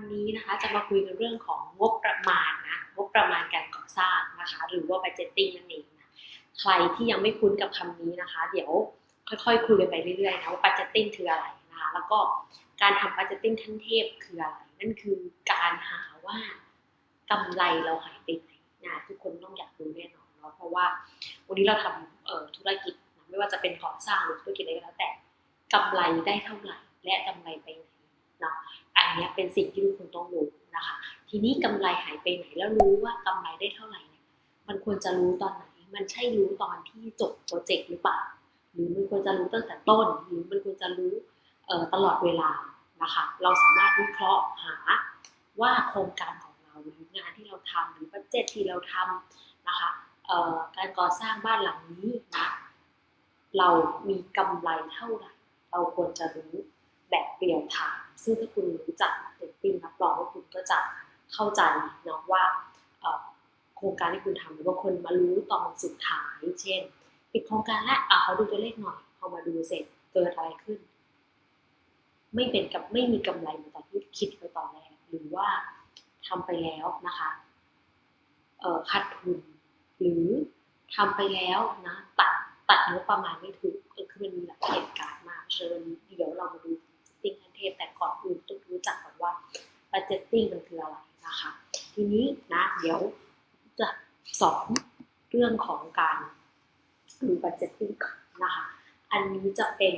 วันนี้นะคะจะมาคุยกันเรื่องของงบประมาณนะงบประมาณการก่อสร้างนะคะ หรือว่า budgeting นั่นเองนะใครที่ยังไม่คุ้นกับคำนี้นะคะ เดี๋ยวค่อยๆ คุยกันไปเรื่อยๆนะว่า budgeting คืออะไรนะคะแล้วก็การทำ budgeting ขั้นเทพคืออะไร นั่นคือการหาว่ากำไรเราหายไปไหนนะทุกคนต้องอยากรู้แน่นอนเนาะเพราะว่าวันนี้เราทำธุรกิจนะไม่ว่าจะเป็นก่อสร้างหรือธุรกิจอะไรก็แล้วแต่กำไรได้เท่าไหร่ และกำไรไปไหนเนาะ อันเนี้เป็นสิ่งที่ทุกคนต้องรู้นะคะ ทีนี้กำไรหายไปไหนแล้วรู้ว่ากำไรได้เท่าไหร่เนี่ยมันควรจะรู้ตอนไหน มันใช่รู้ตอนที่จบโปรเจกต์หรือเปล่า หรือมันควรจะรู้ตั้งแต่ต้น หรือมันควรจะรู้ตลอดเวลานะคะ เราสามารถวิเคราะห์หาว่าโครงการของเราหรืองานที่เราทำหรือบัตเจตที่เราทำนะคะการก่อสร้างบ้านหลังนี้นะเรามีกำไรเท่าไหร่ เราควรจะรู้แบบเรียลไทม์ ซึ่งถ้าคุณรู้จักเดตติ้งรับรองว่าคุณก็จะเข้าใจเนาะว่าโครงการที่คุณทำหรือบางคนมารู้ตอนสุดท้าย เช่น ปิดโครงการแล้วเขาดูตัวเลขหน่อย พอมาดูเสร็จเกิดอะไรขึ้น ไม่เป็นกับไม่มีกำไรเหมือนตอนที่คิดไว้ตอนแรกหรือว่าทำไปแล้วนะคะเอ่อขาดทุน หรือทำไปแล้วนะตัดตัดงบประมาณไม่ถูกเออคือมันมีหลายเหตุการณ์มากเพราะฉะนั้นวันนี้เดี๋ยวเรามาดู budgeting ขั้นเทพแต่ก่อนอื่นต้องรู้จักก่อนว่า budgeting มันคืออะไรนะคะ ทีนี้นะเดี๋ยวจะสอนเรื่องของการดู budgeting ก่อนะคะ อันนี้จะเป็น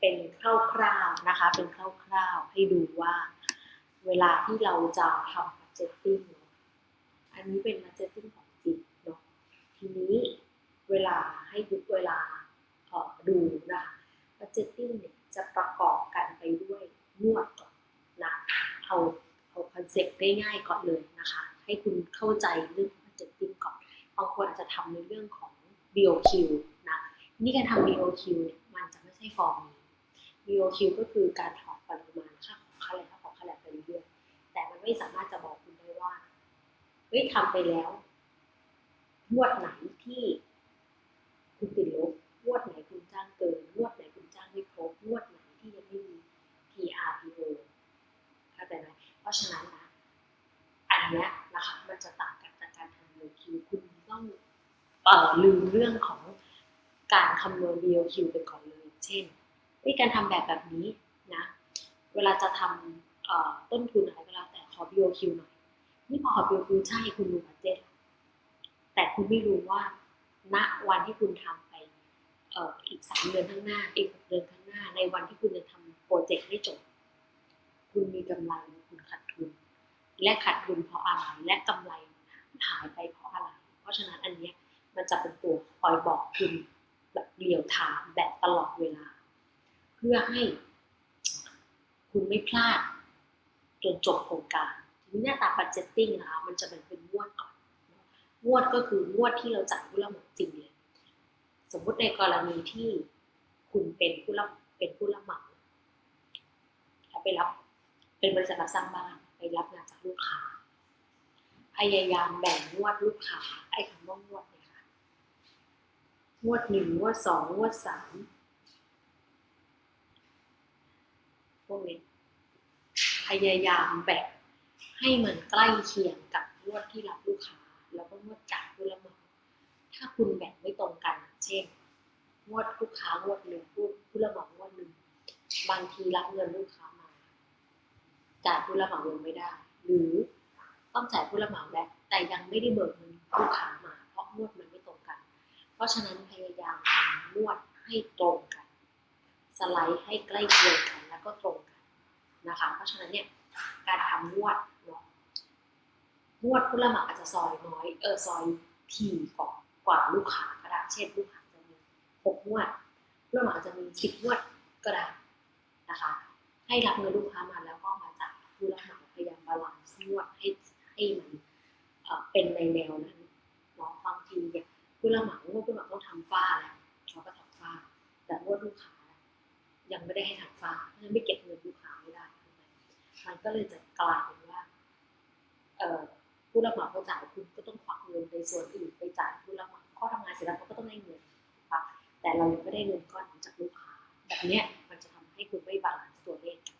เป็นคร่าวๆนะคะ เป็นคร่าวๆให้ดูว่า เวลาที่เราจะทำ budgeting เนอะอันนี้เป็น budgeting ของจริงเนาะทีนี้เวลาให้ยุเวลาดูนะคะ budgeting เนี่ย จะประกอบกันไปด้วยนวดก่อนนะเอาเอาคอนเซ็ปต์ง่ายๆก่อนเลยนะคะ ให้คุณเข้าใจเรื่องของ budgeting ก่อนบางคนอาจจะทำในเรื่องของ BOQ นะนี่การทำ BOQ เนี่ยมันจะไม่ใช่ฟอร์มนี้ BOQ ก็คือการถอดปริมาณค่าของค่าแรงค่าของค่าแรงไปเรื่อยๆแต่มันไม่สามารถจะบอกคุณได้ว่าเฮ้ยทำไปแล้วงวดไหนที่คุณติดลบงวดไหนคุณจ้างเกินงวดไหน ครบงวดไหนที่ยังไม่มี PRPO เข้าใจไหมเพราะฉะนั้นนะ อันเนี้ยนะคะมันจะต่างกันจากการทำ BOQ คุณต้องเอ่อลืมเรื่องของการคำนวณ BOQ ไปก่อนเลย เช่นวิการทำแบบแบบนี้นะ เวลาจะทำต้นทุนอะไรก็แล้วแต่ขอ BOQ หน่อย นี่พอขอ BOQ ใช่คุณรู้บัดเจ็ตแต่คุณไม่รู้ว่าณวันที่คุณทำ อ่ออีกสามเดือนข้างหน้า อีกหกเดือนข้างหน้า ในวันที่คุณจะทำโปรเจกต์ไม่จบ คุณมีกำไรหรือคุณขาดทุน และขาดทุนเพราะอะไร และกำไรหายไปเพราะอะไร เพราะฉะนั้นอันเนี้ยมันจะเป็นตัวคอยบอกคุณแบบเรียวถามแบบตลอดเวลา เพื่อให้คุณไม่พลาดจนจบโครงการทีนี้หน้าตา budgeting นะคะมันจะเป็นเป็นงวดก่อนงวดก็คืองวดที่เราจ่ายผู้รับเหมาจริงเลย สมมุติในกรณีที่คุณเป็นผู้รับเป็นผู้รับเหมาแล้วไปรับ เป็นบริษัทรับสร้างบ้านไปรับงานจากลูกค้า พยายามแบ่งงวดลูกค้า ไอ้คำว่างวดเนี่ยค่ะงวดหนึ่งงวดสองงวดสามพวกนี้พยายามแบ่งให้มันใกล้เคียงกับงวดที่รับลูกค้า แล้วก็งวดจ่ายผู้รับเหมาถ้าคุณแบ่งไม่ตรงกัน เช่นงวดลูกค้างวดหนึ่งผู้ผู้รับเหมางวดหนึ่งบางทีรับเงินลูกค้ามาจ่ายผู้รับเหมายังไม่ได้ หรือต้องจ่ายผู้รับเหมาแล้วแต่ยังไม่ได้เบิกเงินลูกค้ามา เพราะงวดมันไม่ตรงกัน เพราะฉะนั้นพยายามทำงวดให้ตรงกัน สไลด์ให้ใกล้เคียงกันแล้วก็ตรงกันนะคะ เพราะฉะนั้นเนี่ยการทำงวดเนาะงวดผู้รับเหมาอาจจะซอยน้อยเออซอยถี่กว่า กว่าลูกค้าก็ได้ เช่นลูกค้าจะมีหกงวดผู้รับเหมาจะมีสิบงวดก็ได้นะคะ ให้รับเงินลูกค้ามาแล้วก็มาจ่ายผู้รับเหมาพยายามบาลานซ์งวดให้ให้มันเป็นในแนวนั้นเนาะบางทีเนี่ยผู้รับเหมางวดผู้รับเหมาต้องทำฝ้าแล้วเขาก็ทำฝ้า แต่งวดลูกค้ายังไม่ได้ให้ทำฝ้าเพราะฉะนั้นไม่เก็บเงินลูกค้าไม่ได้มันก็เลยจะกลายเป็นว่าผู้รับเหมาเขาจ่ายคุณก็ต้อง เงินในส่วนอื่นไปจ่ายผู้รับเหมาเขาทำงานเสร็จแล้วเขาก็ต้องได้เงินนะคะแต่เรายังไม่ได้เงินก้อนจากลูกค้าแบบเนี้ยมันจะทำให้คุณไม่บาลานซ์ตัวเลขอะ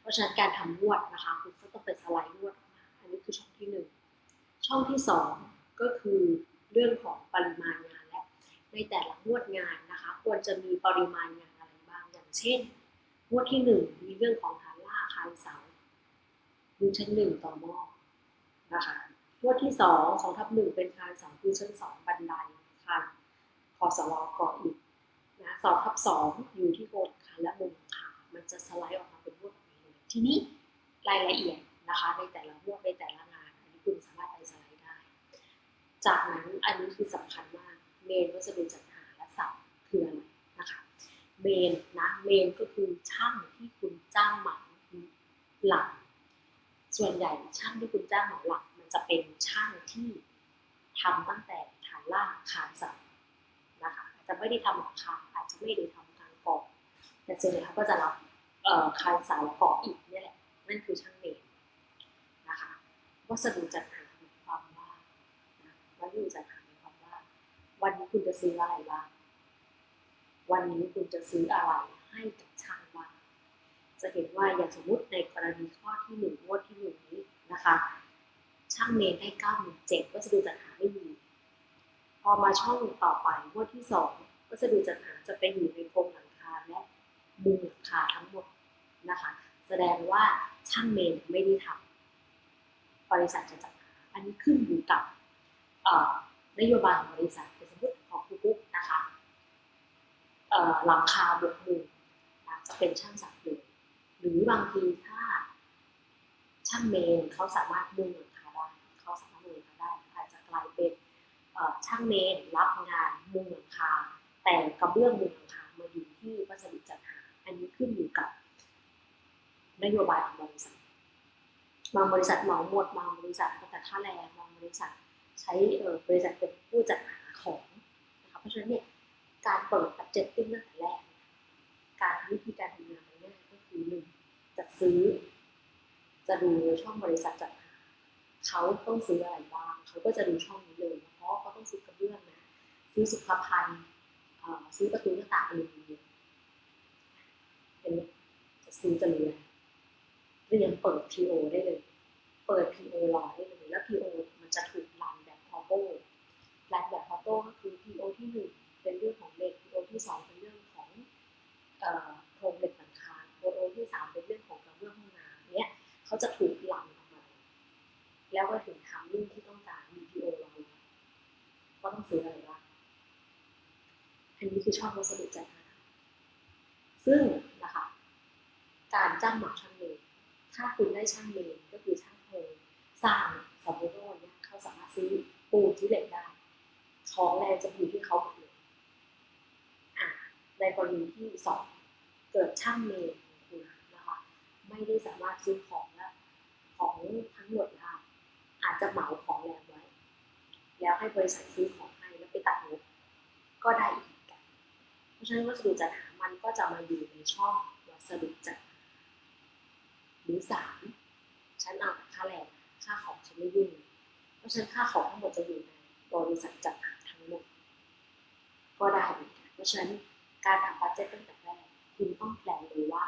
เพราะฉะนั้นการทำงวดนะคะคุณก็ต้องเป็นสไลด์งวดออกมาอันนี้คือช่องที่หนึ่งช่องที่สองก็คือเรื่องของปริมาณงานและในแต่ละงวดงานนะคะ ควรจะมีปริมาณงานอะไรบ้างอย่างเช่นงวดที่หนึ่งมีเรื่องของฐานล่างอาคารเสาพื้นชั้นหนึ่งต่อหม้อนะคะ งวดที่สองสองทับหนึ่งเป็นอาคารเสาพื้นชั้นสองบันไดค่ะคอสลก่ออิฐนะสองทับสองอยู่ที่โคนอาคารและมุมอาคารมันจะสไลด์ออกมาเป็นงวดนี้เลยทีนี้รายละเอียดนะคะในแต่ละงวดในแต่ละงานอันนี้คุณสามารถไปสไลด์ได้ จากนั้นอันนี้คือสำคัญมากเมนวัสดุจัดหาและสับคืออะไรนะคะเมนนะเมนก็คือช่างที่คุณจ้างเหมาหลักส่วนใหญ่ช่างที่คุณจ้างเหมาหลัก จะเป็นช่างที่ทำตั้งแต่ฐานล่างคานเสานะคะอาจจะไม่ได้ทำหลังคาอาจจะไม่ได้ทำการก่อแต่ส่วนใหญ่เขาก็จะรับคานเสาก่ออิฐนี่แหละนั่นคือช่างเมนนะคะวัสดุจัดหามายความว่านะวัสดุจัดหามายความว่าวันนี้คุณจะซื้ออะไรบ้างวันนี้คุณจะซื้ออะไรให้กับช่างบ้างจะเห็นว่าอย่างสมมติในกรณีข้อที่หนึ่งงวดที่หนึ่งนี้นะคะ ช่างเมนได้เก้าหมื่นเจ็ดวัสดุจัดหาไม่มี พอมาช่องต่อไปงวดที่สองวัสดุจัดหาจะเป็นอยู่ในโครงหลังคาและมุมหลังคาทั้งหมดนะคะ แสดงว่าช่างเมนไม่ได้ทำบริษัทจะจัดหาอันนี้ขึ้นอยู่กับนโยบายของบริษัทสมมติของคุณปุ๊กนะคะหลังคาบวกมุมจะเป็นช่างสักเลยหรือบางทีถ้าช่างเมนเขาสามารถมุงหลัง กลายเป็นช่างเมนรับงานมุงหลังคาแต่กระเบื้องมุงหลังคามาอยู่ที่วัสดุจัดหา อันนี้ขึ้นอยู่กับนโยบายของบริษัทบางบริษัทเหมาหมดบางบริษัทก็แต่ค่าแรงบางบริษัทใช้บริษัทเป็นผู้จัดหาของนะคะเพราะฉะนั้นเนี่ยการเปิดบัตเจ็ตติ้งตั้งแต่แรก การวิธีการทำงานง่ายก็คือหนึ่งจัดซื้อ จะดูช่องบริษัทจัด เขาต้องซื้ออะไรบ้างเขาก็จะดูช่องนี้เลยเพราะเขาต้องซื้อกระเบื้องนะซื้อสุขภัณฑ์ซื้อประตูหน้าต่างอลูมิเนียมเป็นจะซื้อจะรู้แล้วเรียมเปิด PO ได้เลย เปิด PO รอได้เลยแล้ว PO มันจะถูกรันแบบออโต้รันแบบออโต้ก็คือ PO ที่หนึ่งเป็นเรื่องของเหล็ก PO ที่สองเป็นเรื่องของเอ่อโครงเหล็กหลังคา PO ที่สามเป็นเรื่องของกระเบื้องห้องน้ำเนี่ยเขาจะถูกมา แล้วก็ถึงทำรุ่นที่ต้องการมี PO รออยู่ก็ต้องซื้ออะไรบ้าง อันนี้คือช่องวัสดุจัดหา ซึ่งนะคะการจ้างเหมาช่างเมนถ้าคุณได้ช่างเมนก็คือช่างโครงสร้างสมมติว่าวันเนี้ยเขาสามารถซื้อปูนที่เหล็กได้ของแรงจะอยู่ที่เขาหมดเลยอะในกรณีที่สองเกิดช่างเมนของคุณนะคะไม่ได้สามารถซื้อของและของทั้งหมดได้อาจจะเหมาของแรงไว้ แล้วให้บริษัทซื้อของให้แล้วไปตัดงบก็ได้อีก ฉะนั้นวัสดุจัดหามันก็จะมาอยู่ในช่องวัสดุจัดหาหรือสามฉันเอาค่าแรงค่าของฉันไม่ยุ่งเพราะฉะนั้นค่าของทั้งหมดจะอยู่ในบริษัทจัดหาทั้งหมด ก็ได้เหมือนกันเพราะฉะนั้นการทำบัตเจ็ตตั้งแต่แรกคุณต้องแพลนเลยว่า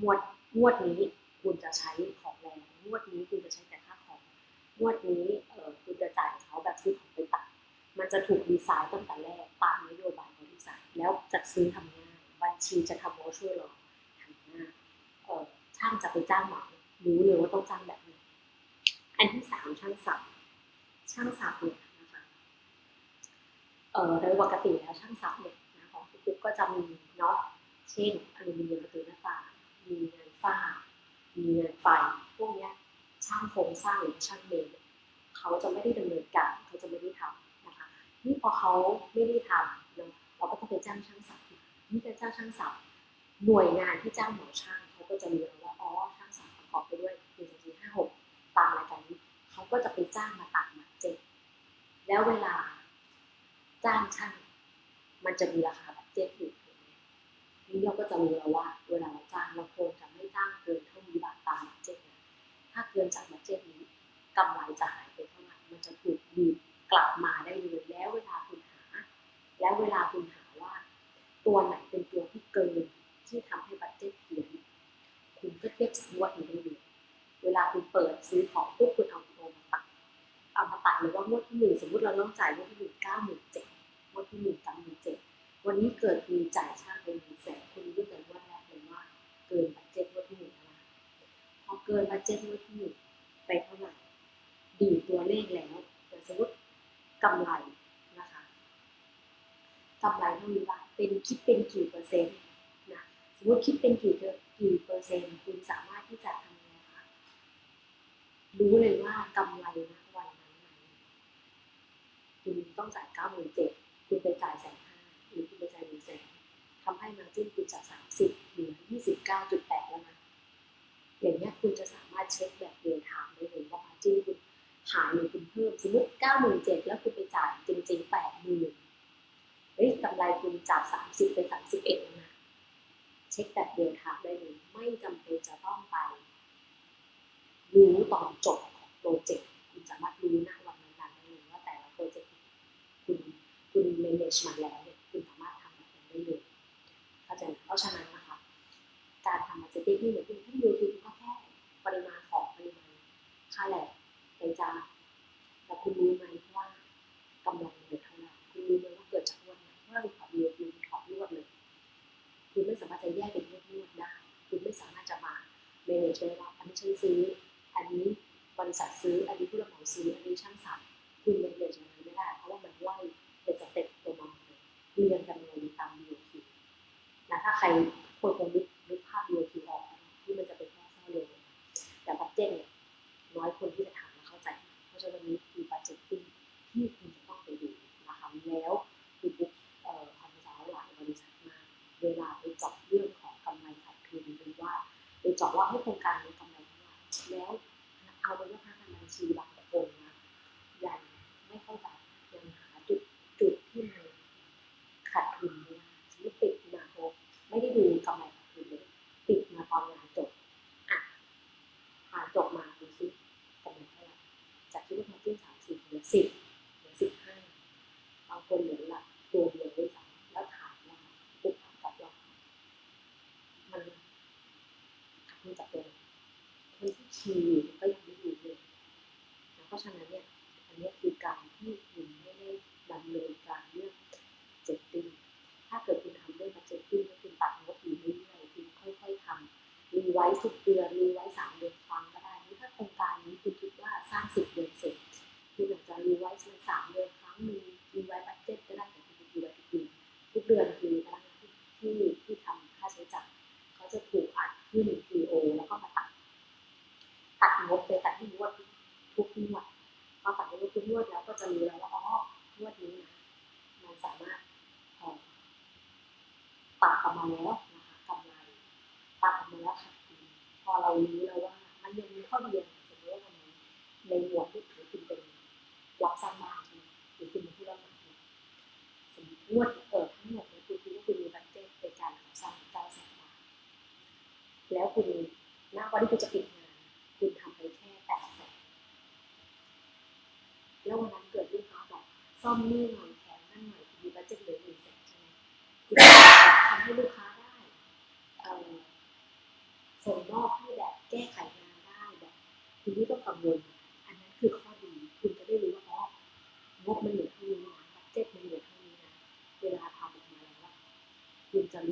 งวดงวดนี้คุณจะใช้ของแรงงวดนี้คุณจะใช้แต่ค่าของงวดนี้เออคุณจะจ่ายเขาแบบซื้อของไปตัดมันจะถูกดีไซน์ตั้งแต่แรกตามนโยบาย แล้วจัดซื้อทำง่ายบัญชีจะทำวอช่วยเราทำง่ายเออช่างจะไปจ้างเหมารู้เลยว่าต้องจ้างแบบไหนอันที่สามช่างสับช่างสับเนี่ยนะคะเอ่อโดยปกติแล้วช่างสับเนี่ยนะของทุกๆก็จะมีเนาะเช่นอลูมิเนียมประตูหน้าต่างมีงานฝ้า มีงานไฟพวกเนี้ยช่างโครงสร้างหรือช่างเมนเขาจะไม่ได้ดำเนินการเขาจะไม่ได้ทำนะคะนี่พอเขาไม่ได้ทำ เราก็ต้องไปจ้างช่างสับมานี่เป็นจ้างช่างสับหน่วยงานที่จ้างหมาช่างเขาก็จะรู้แล้วว่าอ๋อช่างสับประกอบไปด้วยหนึ่งสองสี่ห้าหกตามรายการนี้เขาก็จะไปจ้างมาตัดมาเจ็ดแล้วเวลาจ้างช่างมันจะมีราคาแบบเจ็ดอยู่ถูกไหมนี่เราก็จะรู้แล้วว่า เวลาเราจ้างเราควรจะไม่จ้างเกินเท่านี้บาทตามบัตเจ็ตนะถ้าเกินจากบัตเจ็ตนี้กำไรจะหายไปเท่าไหร่มันจะถูกดีกลับมาได้เลยแล้วเวลา แล้วเวลาคุณหาว่า ตัวไหนเป็นตัวที่เกินที่ทำให้บัตเจ็ตเพี้ยนคุณก็เทียบเวลาคุณเปิดซื้อของปุ๊บคุณเอาโทรมาตัดเอามาตัดเลยว่างวดที่หนึ่งสมมติเราต้องจ่ายงวดที่หนึ่งเก้าหมื่นเจ็ดงวดที่หนึ่งเก้าหมื่นเจ็ดวันนี้เกิดมีจ่ายช่างเป็นหนึ่งแสนคุณรู้แต่งวดแรกเลยว่าเกินบัตเจ็ตงวดที่หนึ่งแล้วพอเกินบัตเจ็ตงวดที่หนึ่งไปเท่าไหร่ดีตัวเลขแล้วอย่สมมติกำไร กำไรเท่านี้ว่าเป็นคิดเป็นกี่เปอร์เซ็นต์นะสมมติคิดเป็นกี่กี่เปอร์เซ็นต์คุณสามารถที่จะทำยังไงคะรู้เลยว่ากำไรนะวันนั้นคุณต้องจ่ายเก้าหมื่นเจ็ดคุณไปจ่ายแสนห้าหรือคุณไปจ่ายหนึ่งแสนทำให้มาจิ้นคุณจากสามสิบเหลือยี่สิบเก้าจุดแปดแล้วนะอย่างเงี้คุณจะสามารถเช็คแบบเรียลไทม์ได้เลยว่ามาจิ้นคุณหายหรือคุณเพิ่มสมมติเก้าหมื่นเจ็ดแล้วคุณไปจ่ายจริงๆแปดหมื่น เฮ้ยกำไรคุณจากสามสิบเป็นสามสิบเอ็ดแล้วนะเช็คแบบเดียวทางได้เลยไม่จำเป็นจะต้องไป รู้ตอนจบของโปรเจกต์คุณสามารถรู้หน้าวันนั้นได้เลยว่าแต่ละโปรเจกต์คุณคุณ manage มาแล้วเนี่ยคุณสามารถทำมันได้เลยเข้าใจไหมเพราะฉะนั้นนะคะ การทำมาร์เก็ตติ้งที่เหมือนคุณท่ เรียงกันเลยตามดีโอคิวนะถ้าใครคนคงนึกนึกภาพดีโอคิวออกนะที่มันจะเป็นแค่ข้อเร็วแต่บัตเจ็ตเนี่ย น้อยคนที่จะทำและเข้าใจ เพราะฉะนั้นนี้คือบัจเจตติ้งที่คุณจะต้องไปดูนะคะแล้วคือบุ๊กเอ่อทำสาวหลายบริษัทมาก เวลาไปเจาะเรื่องของกำไรขาดทุนหรือว่าไปเจาะว่าให้โครงการนี้กำไรเท่าไหร่แล้วเอาไปว่าพนักงานบัญชีบางคนนะยังไม่เข้าใจยังหาจุดจุดที่มันขาดทุนเนี่ยสมมติปิดมาโไม่ได้ดูกำไรขาดทุนเลยปิดมาตอนงานจบอะงานจบมาดูซิ กำไรเท่าไหร่จากที่ลูกค้าที่สามสิบเหลือสิบเหลือสิบห้าบางคนเหลือหลักตัวเดียวด้วยซ้ำแล้วถามว่าปุ๊บถามกลับว่ามันขาดทุนจากตัวไหน คนที่ก็ยังไม่อยู่เลยนะเพราะฉะนั้นเนี่ยอันนี้คือการที่คุณไม่ได้ดำเนินการเรื่องเจ็ตติ้งถ้าเกิดคุณทำเรื่องบัจเจตติ้งคุณตัดงบอยู่เรื่อยๆคุณค่อยๆทำรีไว้ทุกเดือนรีไว้สามเดือนครั้งก็ได้นี่ถ้าโครงการนี้คุณคิดว่าสร้างสิบเดือนเสร็จคุณอาจจะรีไว้สักสามเดือนครั้งหนึ่งรีไว้บัตเจ็ตก็ได้แต่คุณรีไว้ทุกเดือนทุกเดือนคือพนักงานที่ที่ที่ทำค่าใช้จ่ายเขาจะถูกอัดขึ้น PO แล้วก็มาตัดตัดงบไปตัดที่งวดทุกงวดพอตัดงบทุกงวดแล้วก็จะรู้แล้วว่าอ๋องวดนี้นะมันสามารถเอ่อ ตัดออกมาแล้วนะคะกำไรตัดมาแล้วค่ะพอเรารู้แล้วว่า มันยังมีข้อดีอย่างสมมติว่าวันนี้ในหมวดที่ถือคุณเป็นรับสร้างบ้านหรือคุณเป็นผู้รับเหมาเนี่ยสมมติงวดเปิดทั้งหมดเนี่ยคุณคิดว่าคุณมีบัตเจ็ตในการก่อสร้างเก้าแสนบาทแล้วคุณหน้าวันที่คุณจะปิดงานคุณทำไปแค่แปดแสนแล้ววันนั้นเกิดลูกค้าบอกซ่อมนี่หน่อย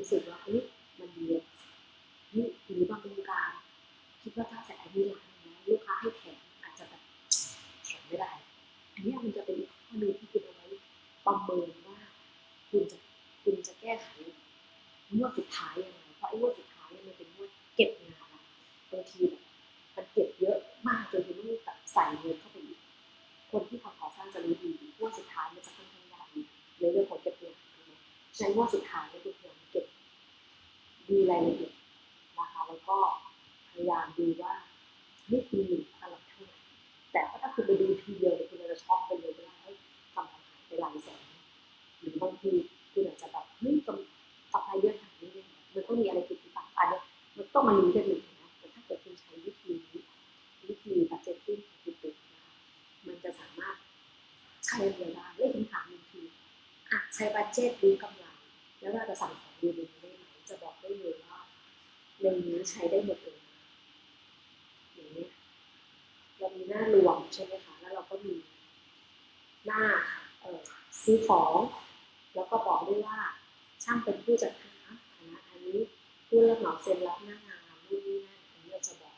รู้สึกว่าเฮ้ยมันดีนี่หรือบางโครงการคิดว่าถ้าใส่อันนี้ร้านนะลูกค้าให้แถมอาจจะแบบแถมไม่ได้ อันนี้มันจะเป็นข้อหนึงที่คุณเอาไว้ประเมินว่า คุณจะคุณจะแก้ไขงวดสุดท้ายยังไงเพราะไอ้งวดสุดท้ายเนี่ยมันเป็นงวดเก็บงานบางทีแบบมันเก็บเยอะมากจนคุณต้องแบบใส่เงินเข้าไปอีกคนที่ทำก่อสร้างจะรู้ดีงวดสุดท้ายมันจะค่อนข้างยากในเรื่องของเก็บเงินถูกไหมฉะนั้งวดสุดท้ายเนี่ยคุณพยายามเก็บ ดูรายละเอียดนะคะแล้วก็พยายามดูว่านี่คืออะไรเท่าไหร่แต่ถ้าคุณไปดูทีเดียวคุณจะช็อกไปเลยว่าเฮ้ยกำไรหายไปหลายแสนหรือบางทีคุณอาจจะแบบเฮ้ยกำต่อไปเยอะขนาดนี้เลยมันต้องมีอะไรผิดหรือเปล่าอันนี้ยมันต้องมาลุ้นกันหนึ่งนะแต่ถ้าเกิดคุณใช้วิธีนี้วิธีบัจเจตติ้งของคุณเป็นนะคะมันจะสามารถใช้เดียวได้เรื่องคำถามหนึ่งคืออะใช้บัจเจตรู้กำไรแล้วเราจะสั่งของดูในนี้ ได้ด้เลยว่าในนี้ใช้ได้หมดเลยนะอย่างเนี้ยใช่ไหมคะ แล้วเราก็มีหน้าเอ่อซื้อของ แล้วก็บอกด้วยว่าช่างเป็นผู้จัดหานะอันนี้ผู้รับเหมาเซ็นรับหน้างานนู่นนี่นั่นอันนี้เราจะบอก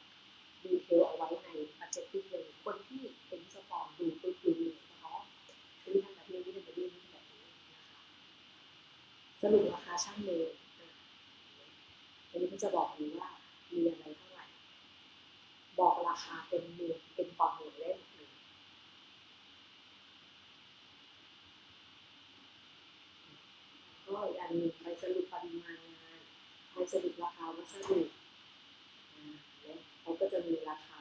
ดีเทลเอาไว้ในบัตเจ็ตติ้งเลยคนที่เป็นวิศวกรดูปุ๊บรู้เลยว่าอ๋ออันนี้ทำแบบนี้นี่ทำแบบนี้ทำแบบนี้นะคะสรุปราคาช่างเลย มันนี้ก็จะบอกอยู่ว่ามีอะไรเท่าไหร่ บอกราคาเป็นหน่วยเป็นต่อหน่วยได้หมก็อีกอันหนึ่งไปสรุปปริมาณงานไปสรุปราคาวัสดุอ่าแล้วเขาก็จะมีราคา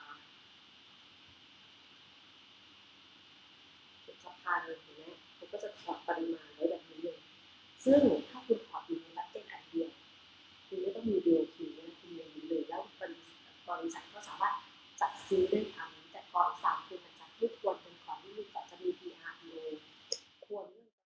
เก็บสะพานเลยเห็นไหมเขาก็จะถอดปริมาณไว้แบบนี้เลยซึ่ง บริษัทก็สามารถจัดซื้อได้ทาแต่ก่อนสามคือมันจะทุกคน